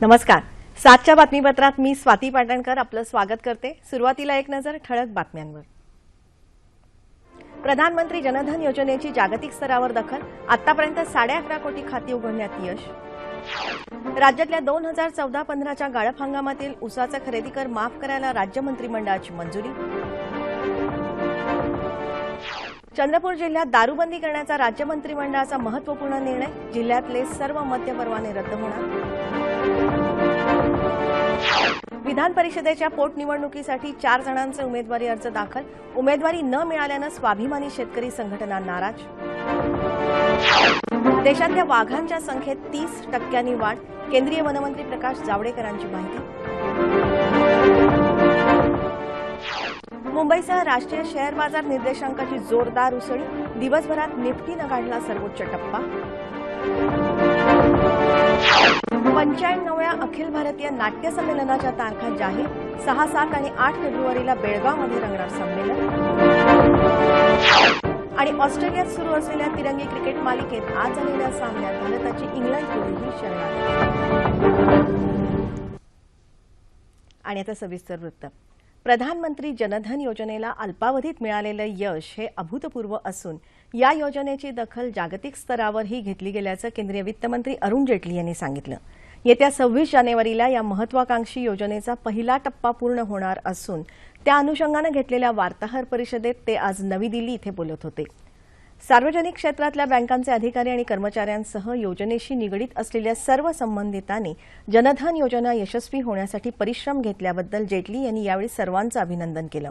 नमस्कार. सातच्या बातमीपत्रात मी स्वाती पाटणकर आपलं स्वागत करते. सुरुवातीला एक नजर ठळक बातम्यांवर. प्रधानमंत्री जनधन योजनेची जागतिक स्तरावर दखल आतापर्यंत साडे अकरा कोटी खाती उघडण्यात यश. राज्यातल्या दोन हजार चौदा पंधराच्या गाळप हंगामातील उसाचा खरेदी कर माफ करायला राज्य मंत्रिमंडळाची मंजुरी. चंद्रपूर जिल्ह्यात दारूबंदी करण्याचा राज्य मंत्रिमंडळाचा महत्त्वपूर्ण निर्णय जिल्ह्यातले सर्व मद्य परवाने रद्द होणार. विधान परिषदेच्या पोटनिवडणुकीसाठी चार जणांचे उमेदवारी अर्ज दाखल. उमेदवारी न मिळाल्यानं स्वाभिमानी शेतकरी संघटना नाराज. देशातल्या वाघांच्या संख्येत तीस टक्क्यांनी वाढ. केंद्रीय वनमंत्री प्रकाश जावडेकरांची माहिती. मुंबईसह राष्ट्रीय शेअर बाजार निर्देशांकाची जोरदार उसळी. दिवसभरात निफ्टीनं काढला सर्वोच्च टप्पा. पंच्याण्णव्या अखिल भारतीय नाट्य संमेलनाच्या तारखा जाहीर. सहा सात आणि आठ फेब्रुवारीला बेळगावमध्ये रंगणार संमेलन. आणि ऑस्ट्रेलियात सुरू असलेल्या तिरंगी क्रिकेट मालिकेत आज झालेल्या सामन्यात भारताची इंग्लंडपुढेही शरणार आणि आता सविस्तर वृत्त. प्रधानमंत्री जनधन योजनेला अल्पावधीत मिळालेलं यश हे अभूतपूर्व असून या योजनेची दखल जागतिक स्तरावरही घेतली गेल्याचं केंद्रीय वित्तमंत्री अरुण जेटली यांनी सांगितलं. येत्या सव्वीस जानेवारीला या महत्वाकांक्षी योजनेचा पहिला टप्पा पूर्ण होणार असून त्या अनुषंगानं घेतलेल्या वार्ताहर परिषदेत ते आज नवी दिल्ली इथे बोलत होते. सार्वजनिक क्षेत्रातल्या बँकांचे अधिकारी आणि कर्मचाऱ्यांसह योजनेशी निगडीत असलेल्या सर्व संबंधितांनी जनधन योजना यशस्वी होण्यासाठी परिश्रम घेतल्याबद्दल जेटली यांनी यावेळी सर्वांचं अभिनंदन केलं.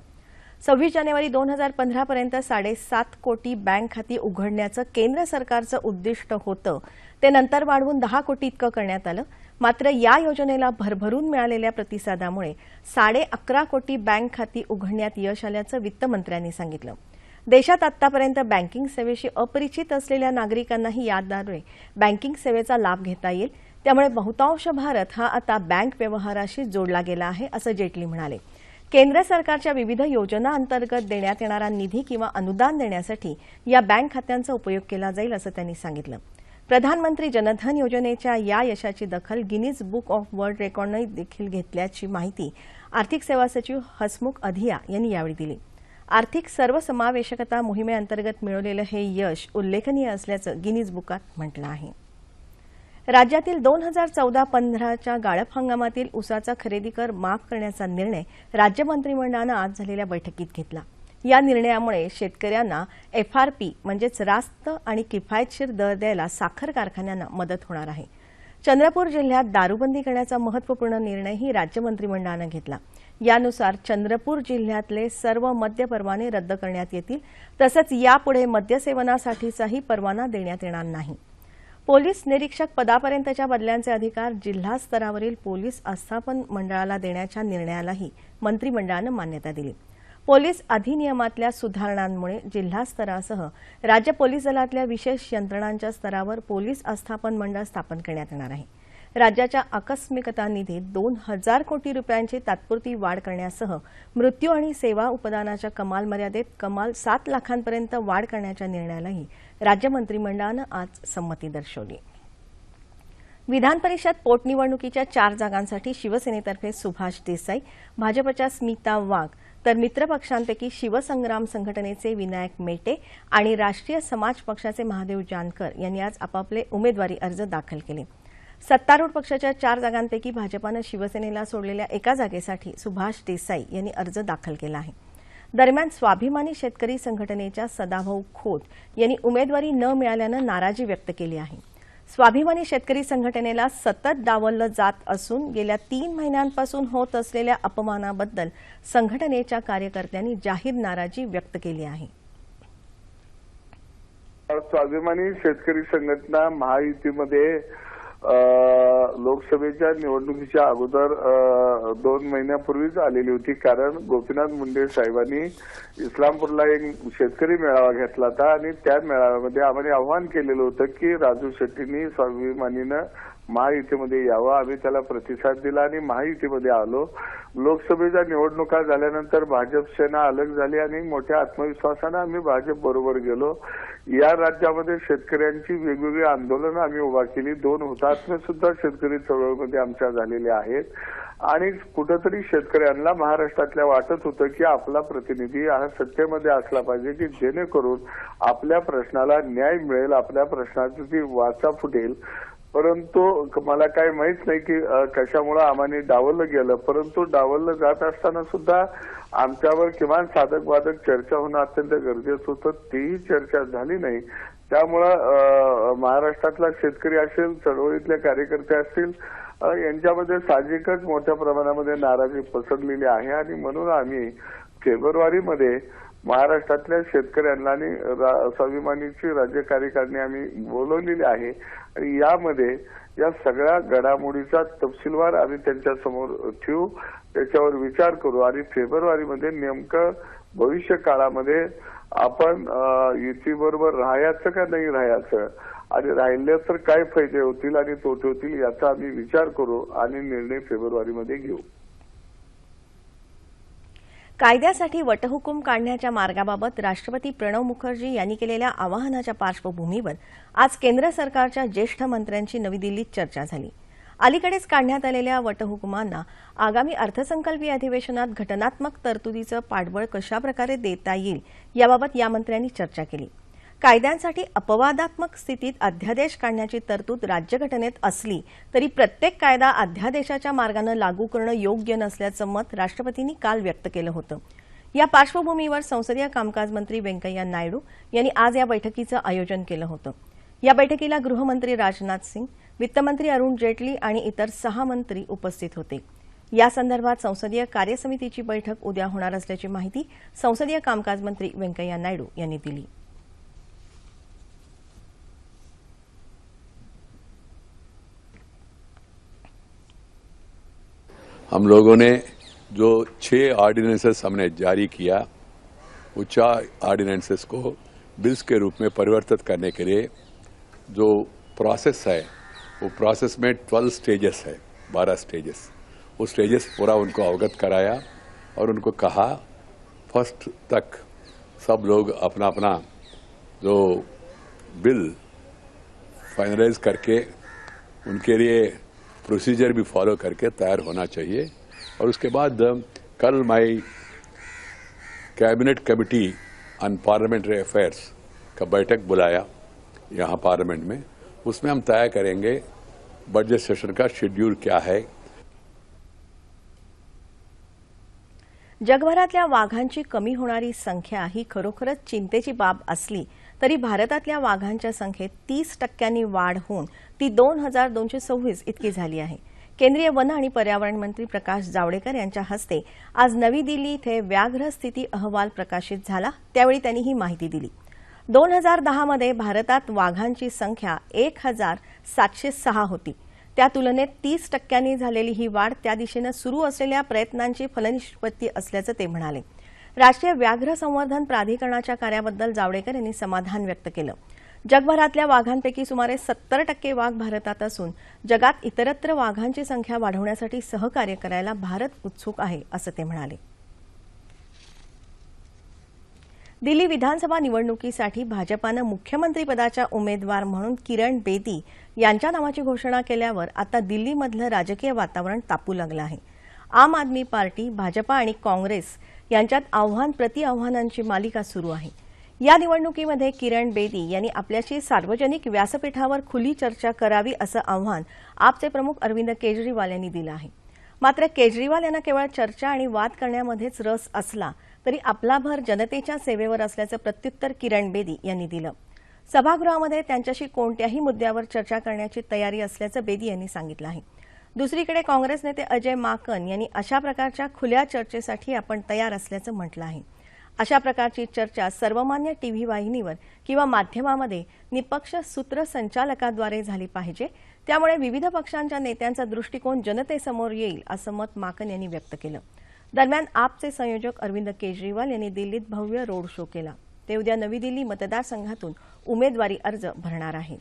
सव्वीस जानेवारी दोन हजार पंधरापर्यंत साडेसात कोटी बँक खाती उघडण्याचं केंद्र सरकारचं उद्दिष्ट होतं ते नंतर वाढवून दहा कोटी इतकं करण्यात आलं. मात्र या योजनेला भरभरून मिळालेल्या प्रतिसादामुळे साडे अकरा कोटी बँक खाती उघडण्यात यश आल्याचं वित्तमंत्र्यांनी सांगितलं. देशात आतापर्यंत बँकिंग सेवेशी अपरिचित असलेल्या नागरिकांनाही याद्वारे बँकिंग सेवेचा लाभ घेता येईल. त्यामुळे बहुतांश भारत हा आता बँक व्यवहाराशी जोडला गेला आहे असं जेटली म्हणाले. केंद्र सरकारच्या विविध योजना अंतर्गत देण्यात येणारा निधी किंवा अनुदान देण्यासाठी या बँक खात्यांचा उपयोग केला जाईल असं त्यांनी सांगितलं. प्रधानमंत्री जनधन योजनेच्या या यशाची दखल गिनीज बुक ऑफ वर्ल्ड रेकॉर्डने देखील घेतल्याची माहिती आर्थिक सेवा सचिव हसमुख अधिया यांनी यावेळी दिली. आर्थिक सर्वसमावेशकता मोहिमेअंतर्गत मिळवलेलं हे यश उल्लेखनीय असल्याचं गिनीज बुकात म्हटलं आहे. राज्यातील दोन हजार चौदा पंधराच्या गाळप हंगामातील उसाचा खरेदी कर माफ करण्याचा निर्णय राज्य मंत्रिमंडळानं आज झालेल्या बैठकीत घेतला. या निर्णयामुळे शेतकऱ्यांना एफआरपी म्हणजेच रास्त आणि किफायतशीर दर द्यायला साखर कारखान्यांना मदत होणार आहे. चंद्रपूर जिल्ह्यात दारूबंदी करण्याचा महत्त्वपूर्ण निर्णयही राज्य मंत्रिमंडळानं घेतला. यानुसार चंद्रपूर जिल्ह्यातले सर्व मद्य परवाने रद्द करण्यात येतील तसंच यापुढे मद्यसेवनासाठीचाही परवाना देण्यात येणार नाही. पोलीस निरीक्षक पदापर्यंतच्या बदल्यांचे अधिकार जिल्हा स्तरावरील पोलीस आस्थापन मंडळाला देण्याच्या निर्णयालाही मंत्रिमंडळानं मान्यता दिली. पोलीस अधिनियमातल्या सुधारणांमुळे जिल्हा स्तरासह राज्य पोलीस दलातल्या विशेष यंत्रणांच्या स्तरावर पोलीस आस्थापन मंडळ स्थापन करण्यात येणार आहे. राज्याच्या आकस्मिकता निधीत दोन हजार कोटी रुपयांची तात्पुरती वाढ करण्यासह मृत्यू आणि सेवा उपदानाच्या कमाल मर्यादेत कमाल सात लाखांपर्यंत वाढ करण्याच्या निर्णयालाही राज्य मंत्रिमंडळानं आज संमती दर्शवली. विधान परिषद पोटनिवडणुकीच्या चार जागांसाठी शिवसेनेतर्फे सुभाष देसाई भाजपच्या स्मिता वाघ तर मित्रपक्षांपैकी शिवसंग्राम संघटनेचे विनायक मेटे आणि राष्ट्रीय समाज पक्षाचे महादेव जानकर यांनी आज आपापले उमेदवारी अर्ज दाखल केले. सत्तारूढ पक्षाच्या चार जागांपैकी भाजपानं शिवसेनेला सोडलेल्या एका जागेसाठी सुभाष देसाई यांनी अर्ज दाखल केला आहे. दरम्यान स्वाभिमानी शेतकरी संघटनेच्या सदाभाऊ खोत यांनी उमेदवारी न मिळाल्यानं नाराजी व्यक्त केली आहे. स्वाभिमानी शेतकरी संघटनेला सतत डावललं जात असून गेल्या तीन महिन्यांपासून होत असलेल्या अपमानाबद्दल संघटनेच्या कार्यकर्त्यांनी जाहीर नाराजी व्यक्त केली आहे. स्वाभिमानी शेतकरी संघटना महायुतीमध्ये लोकसभेच्या निवडणुकीच्या अगोदर दोन महिन्यापूर्वीच आलेली होती. कारण गोपीनाथ मुंडे साहेबांनी इस्लामपूरला एक शेतकरी मेळावा घेतला होता आणि त्या मेळाव्यामध्ये आम्हाला आव्हान केलेलं होतं की राजू शेट्टींनी स्वाभिमानीनं महायुतीमध्ये यावं. आम्ही त्याला प्रतिसाद दिला आणि महायुतीमध्ये आलो. लोकसभेच्या निवडणुका झाल्यानंतर भाजप सेना अलग झाली आणि मोठ्या आत्मविश्वासानं आम्ही भाजप बरोबर गेलो. या राज्यामध्ये शेतकऱ्यांची वेगवेगळी आंदोलनं आम्ही उभा केली. दोन हुतात्मा हुतात्मे सुद्धा शेतकरी चळवळीमध्ये आमच्या झालेले आहेत. आणि कुठंतरी शेतकऱ्यांना महाराष्ट्रातल्या वाटत होतं की आपला प्रतिनिधी हा सत्तेमध्ये असला पाहिजे की जेणेकरून आपल्या प्रश्नाला न्याय मिळेल आपल्या प्रश्नाची वाचा फुटेल. परंतु मला काही माहीत नाही की कशामुळं आम्हाने डावललं गेलं. परंतु डावललं जात असताना सुद्धा आमच्यावर किमान साधक बाधक चर्चा होणं अत्यंत गरजेचं होतं. तीही चर्चा झाली नाही. त्यामुळं महाराष्ट्रातला शेतकरी असेल चळवळीतले कार्यकर्ते असतील यांच्यामध्ये साहजिकच मोठ्या प्रमाणामध्ये नाराजी पसरलेली आहे. आणि म्हणून आम्ही फेब्रुवारीमध्ये महाराष्ट्रातल्या शेतकऱ्यांना आणि रा- स्वाभिमानीची राज्य कार्यकारिणी आम्ही बोलवलेली आहे. आणि यामध्ये या सगळ्या घडामोडीचा तपशीलवार आम्ही त्यांच्यासमोर ठेवू. त्याच्यावर विचार करू आणि फेब्रुवारीमध्ये नेमकं भविष्य काळामध्ये आपण युतीबरोबर राहायचं का नाही राहायचं? आणि राहिले तर काय फायदे होतील आणि तोटे होतील याचा आम्ही विचार करू आणि निर्णय फेब्रुवारीमध्ये घेऊ. कायद्यासाठी वटहुकूम काढण्याच्या मार्गाबाबत राष्ट्रपती प्रणव मुखर्जी यांनी केलेल्या आवाहनाच्या पार्श्वभूमीवर आज केंद्र सरकारच्या ज्येष्ठ मंत्र्यांची नवी दिल्लीत चर्चा झाली. अलीकडेच काढण्यात आलेल्या वटहुकुमांना आगामी अर्थसंकल्पीय अधिवेशनात घटनात्मक तरतुदीचं पाठबळ कशाप्रकारे देता येईल याबाबत या मंत्र्यांनी चर्चा केली. कायद्यांसाठी अपवादात्मक स्थितीत अध्यादेश काढण्याची तरतूद राज्यघटनेत असली तरी प्रत्येक कायदा अध्यादेशाच्या मार्गानं लागू करणं योग्य नसल्याचं मत राष्ट्रपतींनी काल व्यक्त केलं होतं. या पार्श्वभूमीवर संसदीय कामकाज मंत्री व्यंकय्या नायडू यांनी आज या बैठकीचं आयोजन केलं होतं. या बैठकीला गृहमंत्री राजनाथ सिंग वित्तमंत्री अरुण जेटली आणि इतर सहा मंत्री उपस्थित होते. या संदर्भात संसदीय कार्यसमितीची बैठक उद्या होणार असल्याची माहिती संसदीय कामकाज मंत्री व्यंकय्या नायडू यांनी दिली. हम लोगों ने जो छह ऑर्डिनेंसेस हमने जारी किया, वो चार ऑर्डिनेंसेस को बिल्स के रूप में परिवर्तित करने के लिए जो प्रोसेस है, वो प्रोसेस में ट्वेल्व स्टेजेस है, बारह स्टेजेस वो स्टेजेस पूरा उनको अवगत कराया और उनको कहा, फ़र्स्ट तक सब लोग अपना अपना जो बिल फाइनलाइज करके उनके लिए प्रोसीजर भी फॉलो करके तैयार होना चाहिए। और उसके बाद कल मैं cabinet committee on parliamentary affairs का बैठक बुलाया यहाँ पार्लियामेंट में। उसमें हम तय करेंगे बजट सेशन का शेड्यूल क्या है। जगभरातल्या वाघांची कमी होणारी संख्या ही खरोखरच चिंतेची बाब असली, तरी भारतातल्या वाघांच्या संख्येत तीस टक्क्यांनी वाढ होऊन ती दोन हजार दोनशे सव्वीस इतकी झाली आहे. केंद्रीय वन आणि पर्यावरण मंत्री प्रकाश जावडेकर यांच्या हस्ते आज नवी दिल्ली इथे व्याघ्र स्थिती अहवाल प्रकाशित झाला. त्यावेळी त्यांनी ही माहिती दिली. दोन हजार दहामध्ये भारतात वाघांची संख्या एक हजार सातशे सहा होती. त्या तुलनेत तीस टक्क्यांनी झालेली ही वाढ त्या दिशेनं सुरू असलेल्या प्रयत्नांची फलनिष्पत्ती असल्याचं ते म्हणाले. राष्ट्रीय व्याघ्र संवर्धन प्राधिकरणाच्या कार्याबद्दल जावडेकर यांनी समाधान व्यक्त केलं. जगभरातल्या वाघांपैकी सुमारे सत्तर टक्के वाघ भारतात असून जगात इतरत्र वाघांची संख्या वाढवण्यासाठी सहकार्य करायला भारत उत्सुक आहे असं ते म्हणाले. दिल्ली विधानसभा निवडणुकीसाठी भाजपानं मुख्यमंत्रीपदाच्या उमेदवार म्हणून किरण बेदी यांच्या नावाची घोषणा केल्यावर आता दिल्लीमधलं राजकीय वातावरण तापू लागलं आहे. आम आदमी पार्टी भाजपा आणि काँग्रेस यांच्यात आव्हान प्रति आव्हानांची मालिका सुरू आहे. या निवडणुकीमध्ये किरण बेदी यांनी आपल्याशी सार्वजनिक व्यासपीठावर खुली चर्चा करावी असं आव्हान आपचे प्रमुख अरविंद केजरीवाल यांनी दिलं आहे. मात्र केजरीवाल यांना केवळ चर्चा आणि वाद करण्यामध्येच रस असला तरी आपला भर जनतेच्या सेवेवर असल्याचं प्रत्युत्तर किरण बेदी यांनी दिलं. सभागृहामध्ये त्यांच्याशी कोणत्याही मुद्द्यावर चर्चा करण्याची तयारी असल्याचं बेदी यांनी सांगितलं आहे. दुसरीकडे काँग्रेस नेते अजय माकन यांनी अशा प्रकारच्या खुल्या चर्चेसाठी आपण तयार असल्याचं म्हटलं आहे. अशा प्रकारची चर्चा सर्वमान्य टीव्ही वाहिनीवर किंवा माध्यमामध्ये निपक्ष सूत्रसंचालकाद्वारे झाली पाहिजे. त्यामुळे विविध पक्षांच्या नेत्यांचा दृष्टिकोन जनतेसमोर येईल असं मत माकन यांनी व्यक्त केलं. दरम्यान आपचे संयोजक अरविंद केजरीवाल यांनी दिल्लीत भव्य रोड शो केला. ते उद्या नवी दिल्ली मतदारसंघातून उमेदवारी अर्ज भरणार आहेत.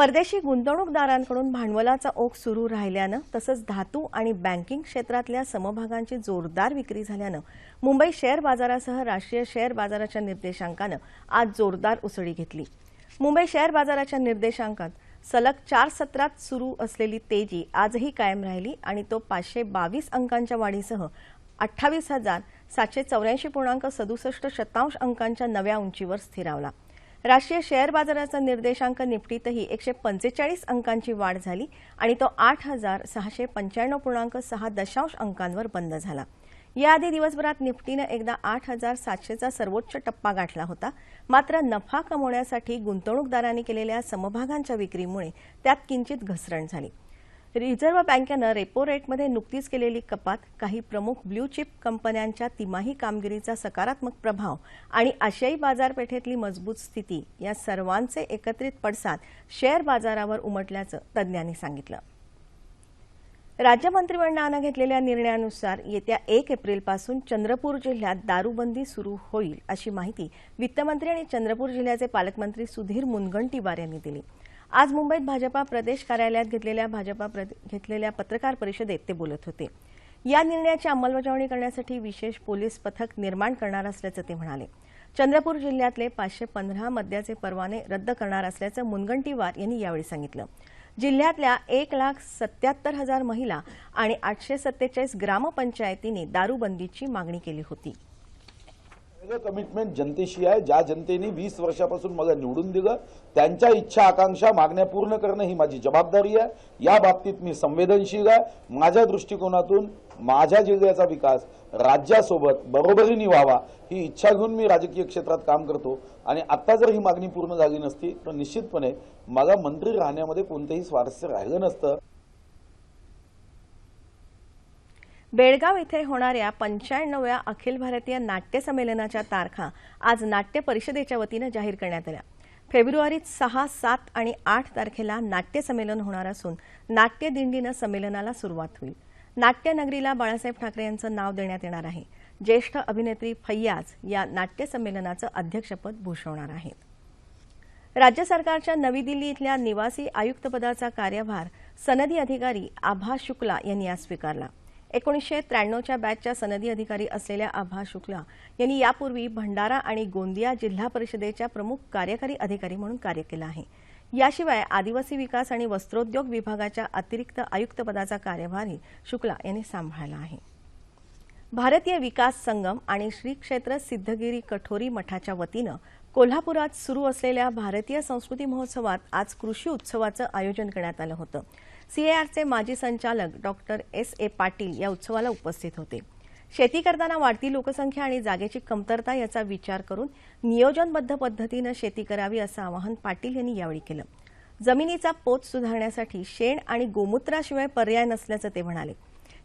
परदेशी गुंतवणूकदारांकडून भांडवलाचा ओघ सुरू राहिल्यानं तसंच धातू आणि बँकिंग क्षेत्रातल्या समभागांची जोरदार विक्री झाल्यानं मुंबई शेअर बाजारासह राष्ट्रीय शेअर बाजाराच्या निर्देशांकानं आज जोरदार उसळी घेतली. मुंबई शेअर बाजाराच्या निर्देशांकात सलग चार सत्रात सुरू असलेली तेजी आजही कायम राहिली आणि तो पाचशे बावीस अंकांच्या वाढीसह अठ्ठावीस हजार सातशे चौऱ्याऐंशी पूर्णांक सदुसष्ट शतांश अंकांच्या नव्या उंचीवर स्थिरावला. राष्ट्रीय शेअर बाजाराचा निर्देशांक निफ्टीतही एकशे पंचेचाळीस अंकांची वाढ झाली आणि तो आठ हजार सहाशे पंच्याण्णव पूर्णांक सहा दशांश अंकांवर बंद झाला. याआधी दिवसभरात निफ्टीनं एकदा आठ हजार सातशेचा सर्वोच्च टप्पा गाठला होता. मात्र नफा कमवण्यासाठी गुंतवणूकदारांनी केलेल्या समभागांच्या विक्रीमुळे त्यात किंचित घसरण झाली. रिझर्व्ह बँकेनं रेपो रेटमध्ये नुकतीच केलेली कपात काही प्रमुख ब्ल्यू चिप कंपन्यांच्या तिमाही कामगिरीचा सकारात्मक प्रभाव आणि आशियाई बाजारपेठेतली मजबूत स्थिती या सर्वांचे एकत्रित पडसाद शेअर बाजारावर उमटल्याचं तज्ज्ञांनी सांगितलं. राज्य मंत्रिमंडळानं घेतलेल्या निर्णयानुसार येत्या एक एप्रिलपासून चंद्रपूर जिल्ह्यात दारूबंदी सुरू होईल अशी माहिती वित्तमंत्री आणि चंद्रपूर जिल्ह्याचे पालकमंत्री सुधीर मुनगंटीवार यांनी दिली. आज मुंबईत भाजपा प्रदेश कार्यालयात घेतलेल्या भाजपा घेतलेल्या पत्रकार परिषदेत ते बोलत होते. या निर्णयाची अंमलबजावणी करण्यासाठी विशेष पोलीस पथक निर्माण करणार असल्याचं ते म्हणाले. चंद्रपूर जिल्ह्यातले पाचशे पंधरा मद्याचे परवाने रद्द करणार असल्याचं मुनगंटीवार यांनी यावेळी सांगितलं. जिल्ह्यातल्या एक लाख सत्याहत्तर हजार महिला आणि आठशे सत्तेचाळीस ग्रामपंचायतींनी दारूबंदीची मागणी केली होती. सगळं कमिटमेंट जनतेशी आहे. ज्या जनतेने वीस वर्षापासून मला निवडून दिलं त्यांच्या इच्छा आकांक्षा मागण्या पूर्ण करणं ही माझी जबाबदारी आहे. या बाबतीत मी संवेदनशील आहे. माझ्या दृष्टिकोनातून माझ्या जिल्ह्याचा विकास राज्यासोबत बरोबरीने व्हावा ही इच्छा घेऊन मी राजकीय क्षेत्रात काम करतो. आणि आता जर ही मागणी पूर्ण झाली नसती तर निश्चितपणे मला मंत्री राहण्यामध्ये कोणतंही स्वारस्य राहिलं नसतं. बेळगाव इथे होणाऱ्या पंच्याण्णव्या अखिल भारतीय नाट्य संमेलनाच्या तारखा आज नाट्य परिषदेच्या वतीनं जाहीर करण्यात आल्या. फेब्रुवारीत सहा सात आणि आठ तारखेला नाट्य संमेलन होणार असून नाट्य दिंडीनं संमेलनाला सुरुवात होईल. नाट्यनगरीला बाळासाहेब ठाकरे यांचं नाव देण्यात येणार आहे. ज्येष्ठ अभिनेत्री फैयाज या नाट्य संमेलनाचं अध्यक्षपद भूषवणार आहेत. राज्य सरकारच्या नवी दिल्ली इथल्या निवासी आयुक्तपदाचा कार्यभार सनदी अधिकारी आभा शुक्ला यांनी आज स्वीकारला. एकोणीसशे त्र्याण्णवच्या बॅचच्या सनदी अधिकारी असलेल्या आभा शुक्ला यांनी यापूर्वी भंडारा आणि गोंदिया जिल्हा परिषदेच्या प्रमुख कार्यकारी अधिकारी म्हणून कार्य केलं आहे. याशिवाय आदिवासी विकास आणि वस्त्रोद्योग विभागाच्या अतिरिक्त आयुक्तपदाचा कार्यभारही शुक्ला यांनी सांभाळला आहे. भारतीय विकास संगम आणि श्री क्षेत्र सिद्धगिरी कठोरी मठाच्या वतीनं कोल्हापुरात सुरू असलेल्या भारतीय संस्कृती महोत्सवात आज कृषी उत्सवाचं आयोजन करण्यात आलं होतं. सीएआरचे माजी संचालक डॉक्टर एस ए पाटील या उत्सवाला उपस्थित होते. शेती करताना वाढती लोकसंख्या आणि जागेची कमतरता याचा विचार करून नियोजनबद्ध पद्धतीनं शेती करावी असं आवाहन पाटील यांनी यावेळी केलं. जमिनीचा पोत सुधारण्यासाठी शेण आणि गोमूत्राशिवाय पर्याय नसल्याचं ते म्हणाले.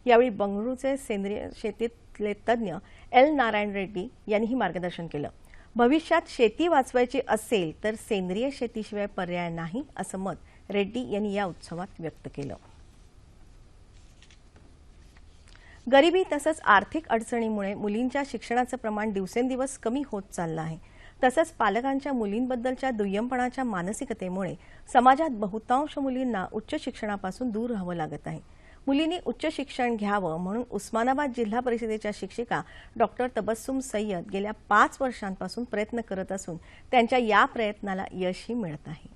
यावेळी बंगळुरूचे सेंद्रिय शेतीतले तज्ज्ञ एल नारायण रेड्डी यांनीही मार्गदर्शन केलं. भविष्यात शेती वाचवायची असेल तर सेंद्रिय शेतीशिवाय पर्याय नाही असं मत रेड्डी यांनी या उत्सवात व्यक्त केलं. गरिबी तसंच आर्थिक अडचणीमुळे मुलींच्या शिक्षणाचं प्रमाण दिवसेंदिवस कमी होत चाललं आहे. तसंच पालकांच्या मुलींबद्दलच्या दुय्यमपणाच्या मानसिकतेमुळे समाजात बहुतांश मुलींना उच्च शिक्षणापासून दूर राहावं लागत आहे. मुलींनी उच्च शिक्षण घ्यावं म्हणून उस्मानाबाद जिल्हा परिषदेच्या शिक्षिका डॉक्टर तबस्सुम सय्यद गेल्या पाच वर्षांपासून प्रयत्न करत असून त्यांच्या या प्रयत्नाला यशही मिळत आहे.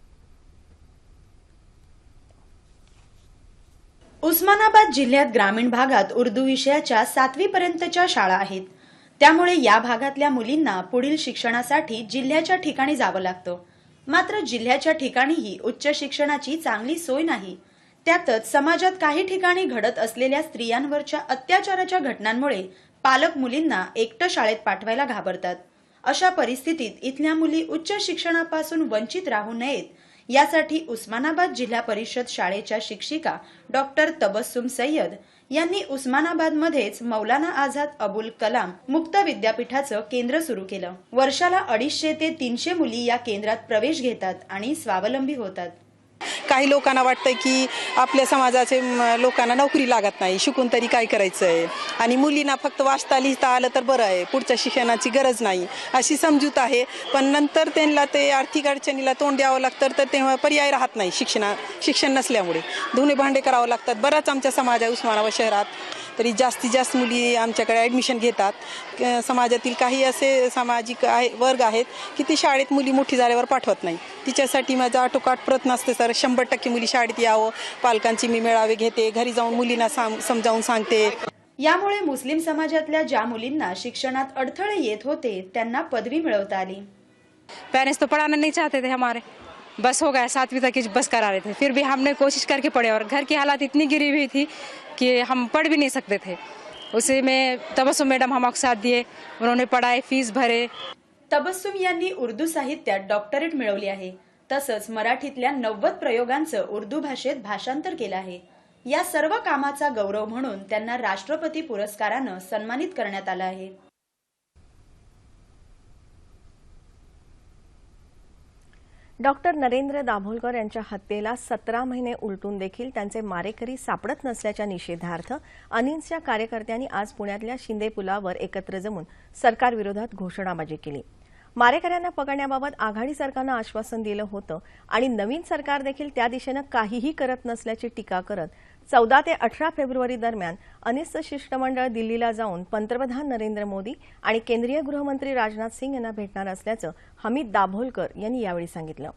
उस्मानाबाद जिल्ह्यात ग्रामीण भागात उर्दू विषयाच्या सातवी पर्यंतच्या शाळा आहेत. त्यामुळे या भागातल्या मुलींना पुढील शिक्षणासाठी जिल्ह्याच्या ठिकाणी जावं लागतं. मात्र जिल्ह्याच्या ठिकाणीही उच्च शिक्षणाची चांगली सोय नाही. त्यातच समाजात काही ठिकाणी घडत असलेल्या स्त्रियांवरच्या अत्याचाराच्या घटनांमुळे पालक मुलींना एकटं शाळेत पाठवायला घाबरतात. अशा परिस्थितीत इथल्या मुली उच्च शिक्षणापासून वंचित राहू नयेत यासाठी उस्मानाबाद जिल्हा परिषद शाळेच्या शिक्षिका डॉक्टर तबस्सुम सय्यद यांनी उस्मानाबादमध्येच मौलाना आझाद अबुल कलाम मुक्त विद्यापीठाचं केंद्र सुरू केलं. वर्षाला अडीचशे ते तीनशे मुली या केंद्रात प्रवेश घेतात आणि स्वावलंबी होतात. काही लोकांना वाटतं की आपल्या समाजाचे लोकांना नोकरी लागत नाही. शिकून तरी काय करायचं आहे आणि मुलींना फक्त वाचता लिहिता आलं तर बरं आहे. पुढच्या शिक्षणाची गरज नाही. अशी समजूत आहे. पण नंतर त्यांना ते आर्थिक अडचणीला तोंड द्यावं लागतं तर तेव्हा पर्याय राहत नाही शिक्षणा शिक्षण नसल्यामुळे. धुणे भांडे करावं लागतात. बराच आमच्या समाज आहे उस्मानाबाद शहरात. तरी जास्तीत जास्त मुली आमच्याकडे ॲडमिशन घेतात. क- समाजातील काही असे सामाजिक आहे वर्ग आहेत की ती शाळेत मुली मोठी झाल्यावर पाठवत नाही. तिच्यासाठी माझा आटोकाट प्रयत्न असते सर शंभर टक्के मुली शाळेत यावं. पालकांची मी मेळावे घेते घरी जाऊन मुलींना साम समजावून सांगते. यामुळे मुस्लिम समाजातल्या ज्या मुलींना शिक्षणात अडथळे येत होते त्यांना पदवी मिळवता आली. पेरेंट्स तो पढ़ाना नहीं चाहते थे हमारे. बस हो गया सातवीं तक की बस करा रहे थे। फिर भी हमने कोशिश करके पढ़े और घर की हालात इतनी गिरी हुई थी कि हम पढ़ भी नहीं सकते थे। उसी में तबस्सुम मैडम हम साथ दिए उन्होंने पढ़ाए फीस भरे। तबस्सुम यांनी उर्दू साहित्यात डॉक्टरेट मिळवली आहे। तसंच मराठीतल्या नव्वद प्रयोगांचं उर्दू भाषेत भाषांतर केलं आहे। या सर्व कामाचा गौरव म्हणून त्यांना राष्ट्रपती पुरस्कारानं सन्मानित करण्यात आलं आहे। डॉक्टर नरेंद्र दाभोलकर यांच्या हत्येला सतरा महिने उलटून देखील त्यांचे मारेकरी सापडत नसल्याच्या निषेधार्थ अनिन्सच्या कार्यकर्त्यांनी आज पुण्यातल्या शिंदे पुलावर एकत्र जमून सरकारविरोधात घोषणाबाजी केली. मारेकऱ्यांना पकडण्याबाबत आघाडी सरकारनं आश्वासन दिलं होतं आणि नवीन सरकार देखील त्या दिशेनं काहीही करत नसल्याची टीका करत चौदा ते अठरा फेब्रुवारी दरम्यान अनिसचं शिष्टमंडळ दिल्लीला जाऊन पंतप्रधान नरेंद्र मोदी आणि केंद्रीय गृहमंत्री राजनाथ सिंग यांना भेटणार असल्याचं हमीद दाभोलकर यांनी यावेळी सांगितलं.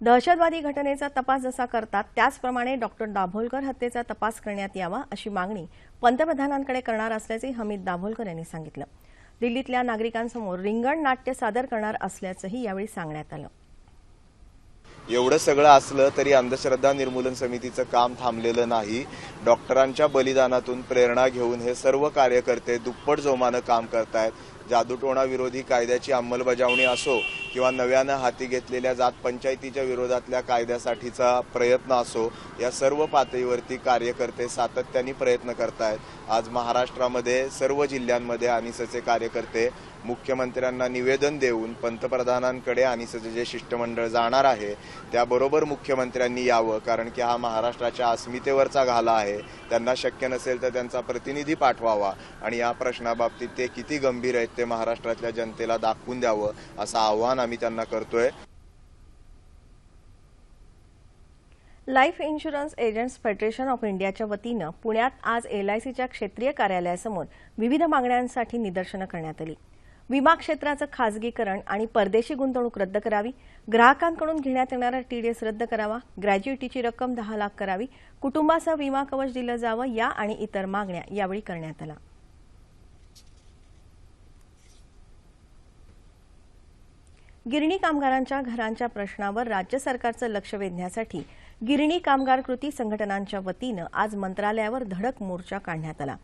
दहशतवादी घटनेचा तपास जसा करतात त्याचप्रमाणे डॉक्टर दाभोलकर हत्येचा तपास करण्यात यावा अशी मागणी पंतप्रधानांकडे करणार असल्याचंही हमीद दाभोलकर यांनी सांगितलं. दिल्लीतल्या नागरिकांसमोर रिंगण नाट्य सादर करणार असल्याचंही यावेळी सांगण्यात आलं. एवढं सगळं असलं तरी अंधश्रद्धा निर्मूलन समितीचं काम थांबलेलं नाही. डॉक्टरांच्या बलिदानातून प्रेरणा घेऊन हे सर्व कार्यकर्ते दुप्पट जोमानं काम करतायत. जादूटोणा विरोधी कायद्याची अंमलबजावणी असो किंवा नव्यानं हाती घेतलेल्या जात पंचायतीच्या विरोधातल्या कायद्यासाठीचा प्रयत्न असो या सर्व पातळीवरती कार्यकर्ते सातत्याने प्रयत्न करतायत. आज महाराष्ट्रामध्ये सर्व जिल्ह्यांमध्ये आनिसचे कार्यकर्ते मुख्यमंत्र्यांना निवेदन देऊन पंतप्रधानांकडे आनिसचे जे शिष्टमंडळ जाणार आहे त्याबरोबर मुख्यमंत्र्यांनी यावं कारण की हा महाराष्ट्राच्या अस्मितेवरचा घाला आहे. त्यांना शक्य नसेल तर त्यांचा प्रतिनिधी पाठवावा. आणि या प्रश्नाबाबतीत ते किती गंभीर आहेत ते महाराष्ट्रातल्या जनतेला दाखवून द्यावं असं आव्हान आम्ही त्यांना करतोय. Life insurance agents federation of इंडियाच्या वतीनं पुण्यात आज एलआयसीच्या क्षेत्रीय कार्यालयासमोर विविध मागण्यांसाठी निदर्शनं करण्यात आली. विमा क्षेत्राचं खासगीकरण आणि परदेशी गुंतवणूक रद्द करावी ग्राहकांकडून घेण्यात येणारा टीडीएस रद्द करावा ग्रॅज्युएटीची रक्कम दहा लाख करावी कुटुंबासह विमा कवच दिलं जावं या आणि इतर मागण्या यावेळी करण्यात आल्या. गिरणी कामगारांच्या घरांच्या प्रश्नावर राज्य सरकारचं लक्ष वेधण्यासाठी गिरणी कामगार कृती संघटनांच्या वतीनं आज मंत्रालयावर धडक मोर्चा काढण्यात आला.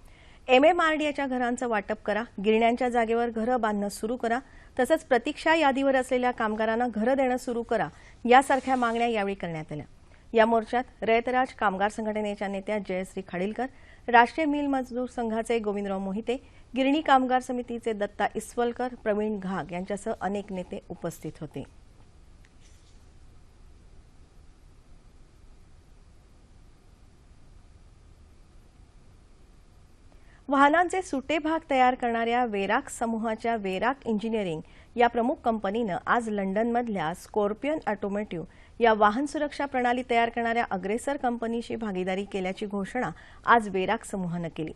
एमएमआरडीएच्या घरांचं वाटप करा गिरण्यांच्या जागेवर घरं बांधणं सुरू करा तसंच प्रतीक्षा यादीवर असलेल्या कामगारांना घरं देणं सुरू करा यासारख्या मागण्या यावेळी करण्यात आल्या. या मोर्चात रयतराज कामगार संघटनेच्या नेत्या जयश्री खाडीलकर राष्ट्रीय मिल मजदूर संघाचे गोविंदराव मोहिते गिरणी कामगार समितीचे दत्ता इस्वलकर प्रवीण घाग यांच्यासह अनेक नेते उपस्थित होते. वाहनांचे सुटे भाग तयार करणाऱ्या वेराक समूहाच्या वेराक इंजिनिअरिंग या प्रमुख कंपनीनं आज लंडनमधल्या स्कॉर्पियन ऑटोमोटिव्ह या वाहन सुरक्षा प्रणाली तयार करणाऱ्या अग्रेसर कंपनीशी भागीदारी केल्याची घोषणा आज बेराक समूहानं केली.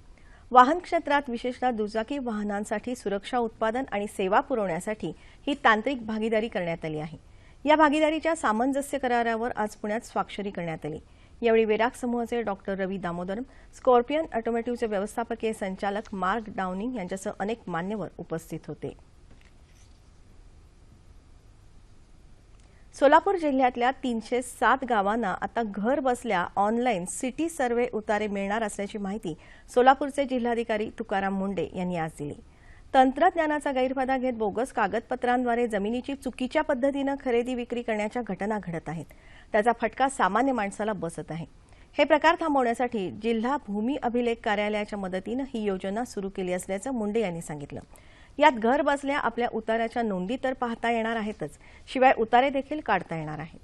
वाहन क्षेत्रात विशेषतः दुचाकी वाहनांसाठी सुरक्षा उत्पादन आणि सेवा पुरवण्यासाठी ही तांत्रिक भागीदारी करण्यात आली आहे. या भागीदारीच्या सामंजस्य करारावर आज पुण्यात स्वाक्षरी करण्यात आली. यावेळी वेराक समूहाचे डॉक्टर रवी दामोदरम स्कॉर्पियन ऑटोमॅटिव्हचे व्यवस्थापकीय संचालक मार्क डाउनिंग यांच्यासह अनेक मान्यवर उपस्थित होते. सोलापूर जिल्ह्यातल्या तीनशे सात गावांना आता घर बसल्या ऑनलाईन सिटी सर्व्हे उतारे मिळणार असल्याची माहिती सोलापूरचे जिल्हाधिकारी तुकाराम मुंडे यांनी आज दिली. तंत्रज्ञानाचा गैरफायदा घेत बोगस कागदपत्रांद्वारे जमिनीची चुकीच्या पद्धतीनं खरेदी विक्री करण्याच्या घटना घडत आहेत. त्याचा फटका सामान्य माणसाला बसत आहे. हे प्रकार थांबवण्यासाठी जिल्हा भूमी अभिलेख कार्यालयाच्या मदतीनं ही योजना सुरू केली असल्याचं मुंडे यांनी सांगितलं. यात घर बसल्या आपल्या उताऱ्याच्या नोंदी तर पाहता येणार आहेतच. शिवाय उतारे देखील काढता येणार आहेत.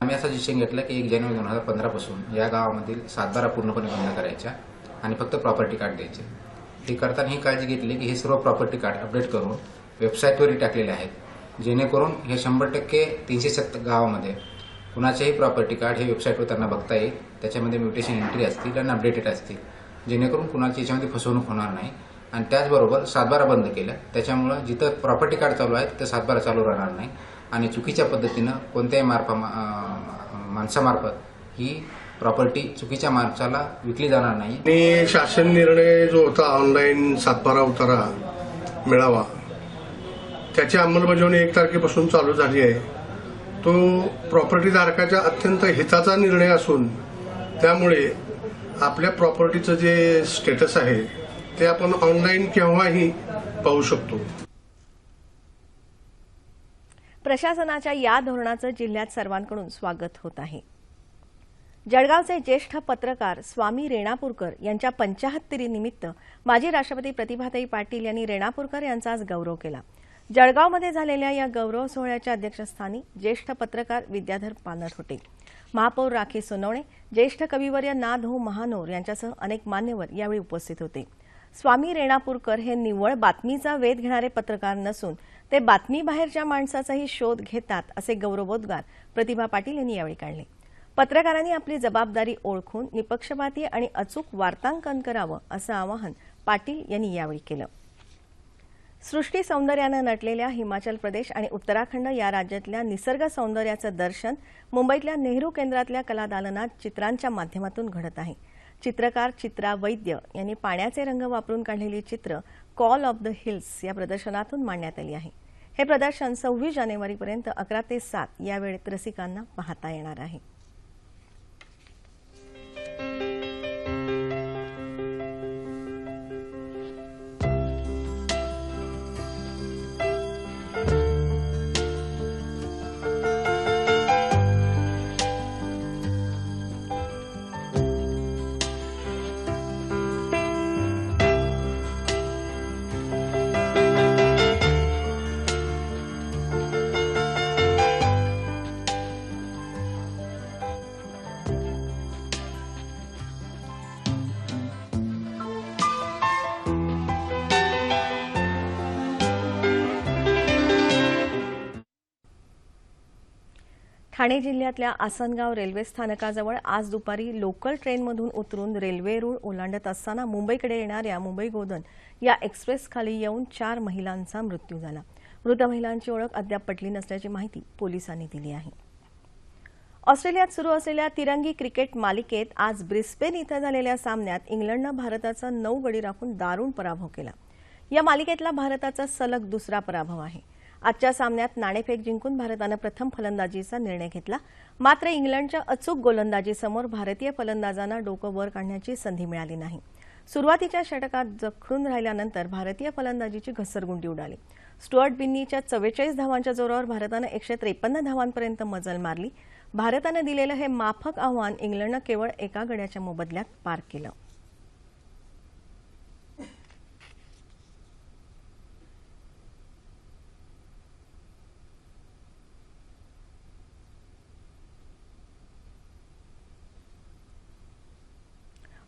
आम्ही असा डिसिजन घेतला की एक जानेवारी दोन हजार पंधरापासून या गावामधील सातबारा पूर्णपणे बंद करायच्या आणि फक्त प्रॉपर्टी कार्ड द्यायचे. हे करताना ही काळजी घेतली की हे सर्व प्रॉपर्टी कार्ड अपडेट करून वेबसाईटवरही टाकलेले आहेत. जेणेकरून हे शंभर टक्के तीनशे सत्तर गावामध्ये कुणाचेही प्रॉपर्टी कार्ड हे वेबसाईटवर त्यांना बघता येईल. त्याच्यामध्ये म्युटेशन एंट्री असतील आणि अपडेटेड असतील. जेणेकरून कुणाची याच्यामध्ये फसवणूक होणार नाही. आणि त्याचबरोबर सातबारा बंद केल्या. त्याच्यामुळं जिथं प्रॉपर्टी कार्ड चालू आहे तिथं सातबारा चालू राहणार नाही. आणि चुकीच्या पद्धतीनं कोणत्याही मार्फा माणसामार्फत ही प्रॉपर्टी चुकीच्या माणसाला विकली जाणार नाही. आणि शासन निर्णय जो होता ऑनलाईन सातबारा उतारा मिळावा त्याची अंमलबजावणी एक तारखेपासून चालू झाली आहे. तो प्रॉपर्टी धारकाच्या अत्यंत हिताचा निर्णय असून त्यामुळे आपल्या प्रॉपर्टीचं जे स्टेटस आहे ते आपण ऑनलाईन केव्हाही पाहू शकतो. प्रशासनाच्या या धोरणाचं जिल्ह्यात सर्वांकडून स्वागत होत आहे. जळगावचे ज्येष्ठ पत्रकार स्वामी रेणापूरकर यांच्या पंचाहत्तरीनिमित्त माजी राष्ट्रपती प्रतिभाताई पाटील यांनी रेणापूरकर यांचा आज गौरव केला. जळगावमध्ये झालेल्या या गौरव सोहळ्याच्या अध्यक्षस्थानी ज्येष्ठ पत्रकार विद्याधर पानट होते महापौर राखी सोनवणे ज्येष्ठ कविवर्य ना धो हो महानोर यांच्यासह अनेक मान्यवर यावेळी उपस्थित होते. स्वामी रेणापूरकर हे निव्वळ बातमीचा वेध घेणारे पत्रकार नसून ते बातमीबाहेरच्या माणसाचाही शोध घेतात असे गौरवोद्गार प्रतिभा पाटील यांनी यावेळी काढले. पत्रकारांनी आपली जबाबदारी ओळखून निपक्षपाती आणि अचूक वार्तांकन करावं असं आवाहन पाटील यांनी यावेळी केलं. सृष्टी सौंदर्यानं नटलेल्या हिमाचल प्रदेश आणि उत्तराखंड या राज्यातल्या निसर्ग सौंदर्याचं दर्शन मुंबईतल्या नेहरू केंद्रातल्या कलादालनात चित्रांच्या माध्यमातून घडत आहे. चित्रकार चित्रा वैद्य यांनी पाण्याचे रंग वापरून काढलेली चित्र कॉल ऑफ द हिल्स या प्रदर्शनातून मांडण्यात आली आहे. हे प्रदर्शन सव्वीस जानेवारीपर्यंत अकरा ते सात या वेळेत रसिकांना पाहता येणार आहे. ठाणे जिल्ह्यातल्या आसनगाव रेल्वे स्थानकाजवळ आज दुपारी लोकल ट्रेनमधून उतरून रेल्वे रूळ ओलांडत असताना मुंबईकडे येणाऱ्या मुंबई गोदन या एक्सप्रेसखाली येऊन चार महिलांचा मृत्यू झाला. मृत महिलांची ओळख अद्याप पटली नसल्याची माहिती पोलिसांनी दिली आहे. ऑस्ट्रेलियात सुरू असलेल्या तिरंगी क्रिकेट मालिकेत आज ब्रिस्बेन इथं झालेल्या सामन्यात इंग्लंडनं भारताचा नऊ गडी राखून दारुण पराभव केला. या मालिकेतला भारताचा सलग दुसरा पराभव आहे. आजच्या सामन्यात नाणेफेक जिंकून भारतानं प्रथम फलंदाजीचा निर्णय घेतला. मात्र इंग्लंडच्या अचूक गोलंदाजीसमोर भारतीय फलंदाजांना डोकं वर काढण्याची संधी मिळाली नाही. सुरुवातीच्या षटकात जखडून राहिल्यानंतर भारतीय फलंदाजीची घसरगुंडी उडाली. स्टुअर्ट बिन्नीच्या चव्वेचाळीस धावांच्या जोरावर भारतानं एकशे त्रेपन्न धावांपर्यंत मजल मारली. भारतानं दिलेलं हे माफक आव्हान इंग्लंडनं केवळ एका गड्याच्या मोबदल्यात पार केलं.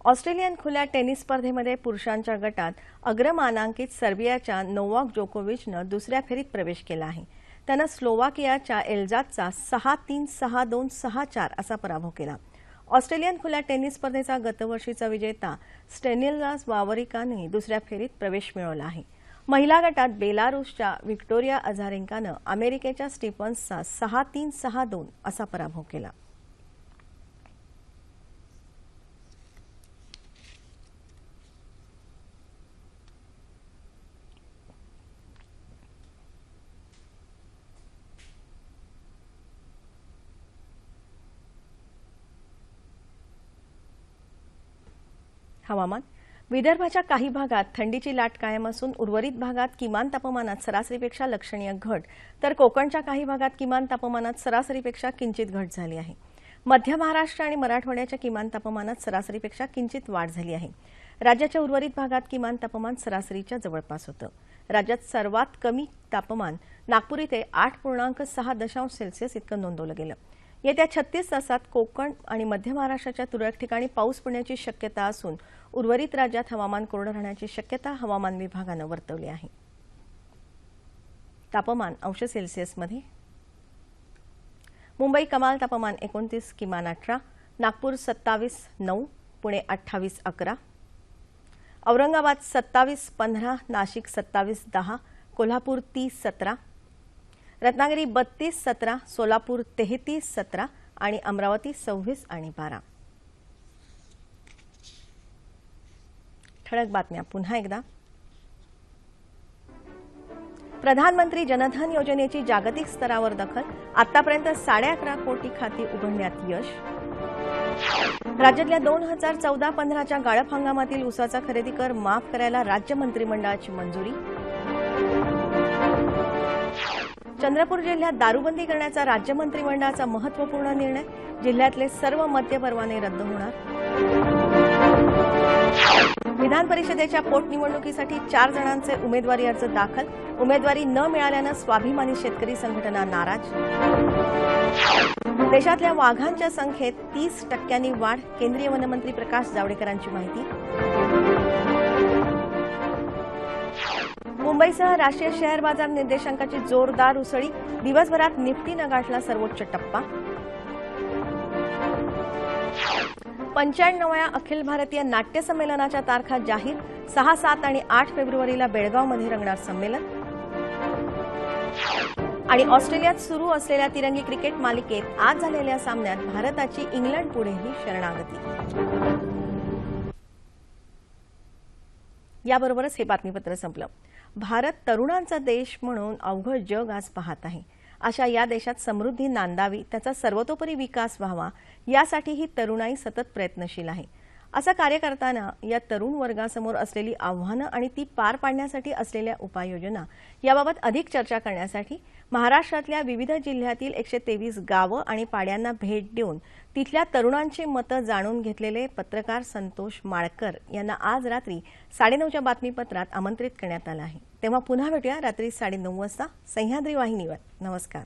ऑस्ट्रेलियन खुल्या टेनिस स्पर्धेमध्ये पुरुषांच्या गटात अग्रमानांकित सर्बियाच्या नोवाक जोकोविचनं दुसऱ्या फेरीत प्रवेश केला आहे. त्यानं स्लोवाकियाच्या एल्जातचा सहा तीन सहा दोन सहा चार असा पराभव केला. ऑस्ट्रेलियन खुल्या टेनिस स्पर्धेचा गतवर्षीचा विजेता स्टेनिललास वावरिकाने दुसऱ्या फेरीत प्रवेश मिळवला आहे. महिला गटात बेलारूसच्या व्हिक्टोरिया अझारेंकानं अमेरिकेच्या स्टीफन्सचा सहा तीन सहा दोन असा पराभव केला. हवामान. विदर्भाच्या काही भागात थंडीची लाट कायम असून उर्वरित भागात किमान तापमानात सरासरीपेक्षा लक्षणीय घट तर कोकणच्या काही भागात किमान तापमानात सरासरीपेक्षा किंचित घट झाली आहे. मध्य महाराष्ट्र आणि मराठवाड्याच्या किमान तापमानात सरासरीपेक्षा किंचित वाढ झाली आहे. राज्याच्या उर्वरित भागात किमान तापमान सरासरीच्या जवळपास होतं. राज्यात सर्वात कमी तापमान नागपूर इथे आठ पूर्णांक सहा दशांश सेल्सिअस इतकं नोंदवलं गेलं. येत्या छत्तीस तासात कोकण आणि मध्य महाराष्ट्राच्या तुरळक ठिकाणी पाऊस पडण्याची शक्यता असून उर्वरित राज्यात हवामान कोरडं राहण्याची शक्यता हवामान विभागानं वर्तवली आहे. तापमान अंश सेल्सिअसमध्ये. मुंबई कमाल तापमान एकोणतीस किमान अठरा नागपूर सत्तावीस नऊ पुणे अठ्ठावीस अकरा औरंगाबाद सत्तावीस पंधरा नाशिक सत्तावीस दहा कोल्हापूर तीस सतरा रत्नागिरी बत्तीस सतरा सोलापूर तेहतीस सतरा आणि अमरावती सव्वीस आणि बारा. ठळक बातम्या पुन्हा एकदा. प्रधानमंत्री जनधन योजनेची जागतिक स्तरावर दखल आतापर्यंत साडे अकरा कोटी खाती उघडण्यात यश. राज्यातल्या दोन हजार चौदा पंधराच्या गाळप हंगामातील ऊसाचा खरेदी कर माफ करायला राज्य मंत्रिमंडळाची मंजुरी. चंद्रपूर जिल्ह्यात दारूबंदी करण्याचा राज्य मंत्रिमंडळाचा महत्त्वपूर्ण निर्णय जिल्ह्यातले सर्व मद्य परवाने रद्द होणार. विधान परिषदेच्या पोटनिवडणुकीसाठी चार जणांचे उमेदवारी अर्ज दाखल उमेदवारी न मिळाल्यानं स्वाभिमानी शेतकरी संघटना नाराज. देशातल्या वाघांच्या संख्येत तीस टक्क्यांनी वाढ केंद्रीय वनमंत्री प्रकाश जावडेकरांची माहिती. मुंबईसह राष्ट्रीय शेअर बाजार निर्देशांकाची जोरदार उसळी. दिवसभरात निफ्टीनं गाठला सर्वोच्च टप्पा. पंच्याण्णव्या अखिल भारतीय नाट्य संमेलनाच्या तारखा जाहीर. सहा सात आणि आठ फेब्रुवारीला बेळगावमध्ये रंगणार संमेलन. आणि ऑस्ट्रेलियात सुरू असलेल्या तिरंगी क्रिकेट मालिकेत आज झालेल्या सामन्यात भारताची इंग्लंड पुढेही शरणागती. याबरोबरच हे बातमीपत्र संपलं. भारत तरुणांचा देश म्हणून अवघड जग आज पाहत आहे. अशा या देशात समृद्धी नांदावी त्याचा सर्वतोपरी विकास व्हावा यासाठी ही तरुणाई सतत प्रयत्नशील आहे. असं कार्य करताना या तरुण वर्गासमोर असलेली आव्हानं आणि ती पार पाडण्यासाठी असलेल्या उपाययोजना याबाबत अधिक चर्चा करण्यासाठी महाराष्ट्रातल्या विविध जिल्ह्यातील एकशे तेवीस गावं आणि पाड्यांना भेट देऊन तिथल्या तरुणांची मतं जाणून घेतलेले पत्रकार संतोष माळकर यांना आज रात्री साडेनऊच्या बातमीपत्रात आमंत्रित करण्यात आलं आहे. तेव्हा पुन्हा भेटूया रात्री साडेनऊ वाजता. सह्याद्री वाहिनीवर. नमस्कार.